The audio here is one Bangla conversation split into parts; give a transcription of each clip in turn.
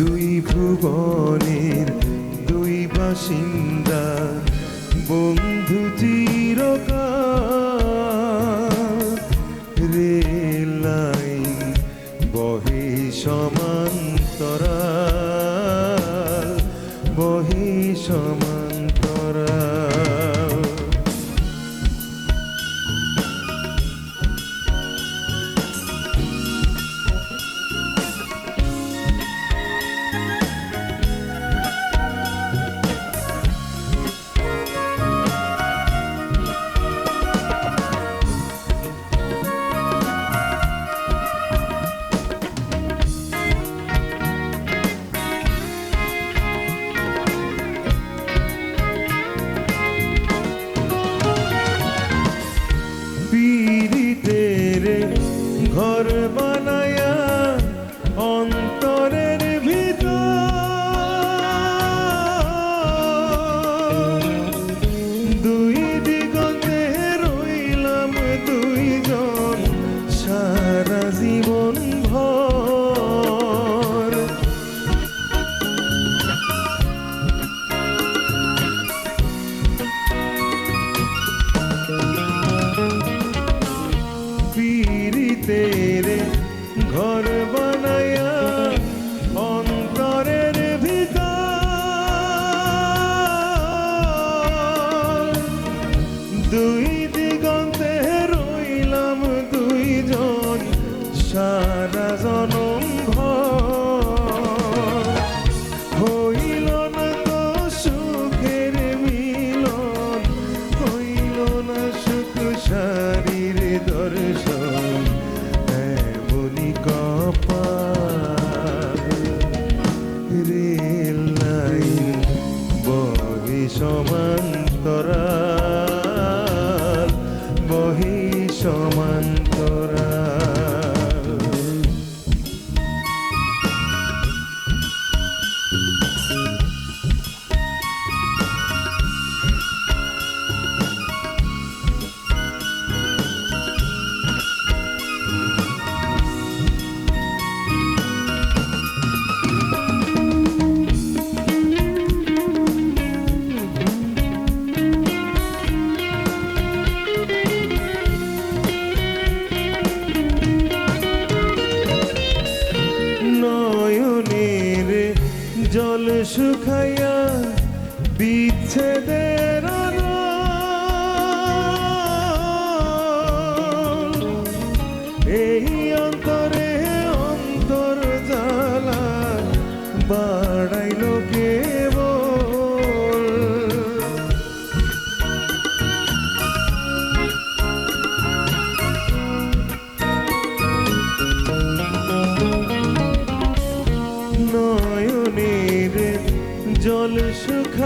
দুই ভুবনের দুই বাসিন্দা বন্ধু চিরকাল। রেল লাইন বহে সমান্তরাল বহে সমান্তরাল। ঘর বানায়া অন্তরের ভিতর। দুই বহি জল শুকাইয়া বিচ্ছেদের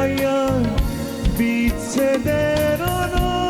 শুকাইয়া বিচ্ছেদের অনল।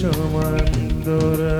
সমান দোরা।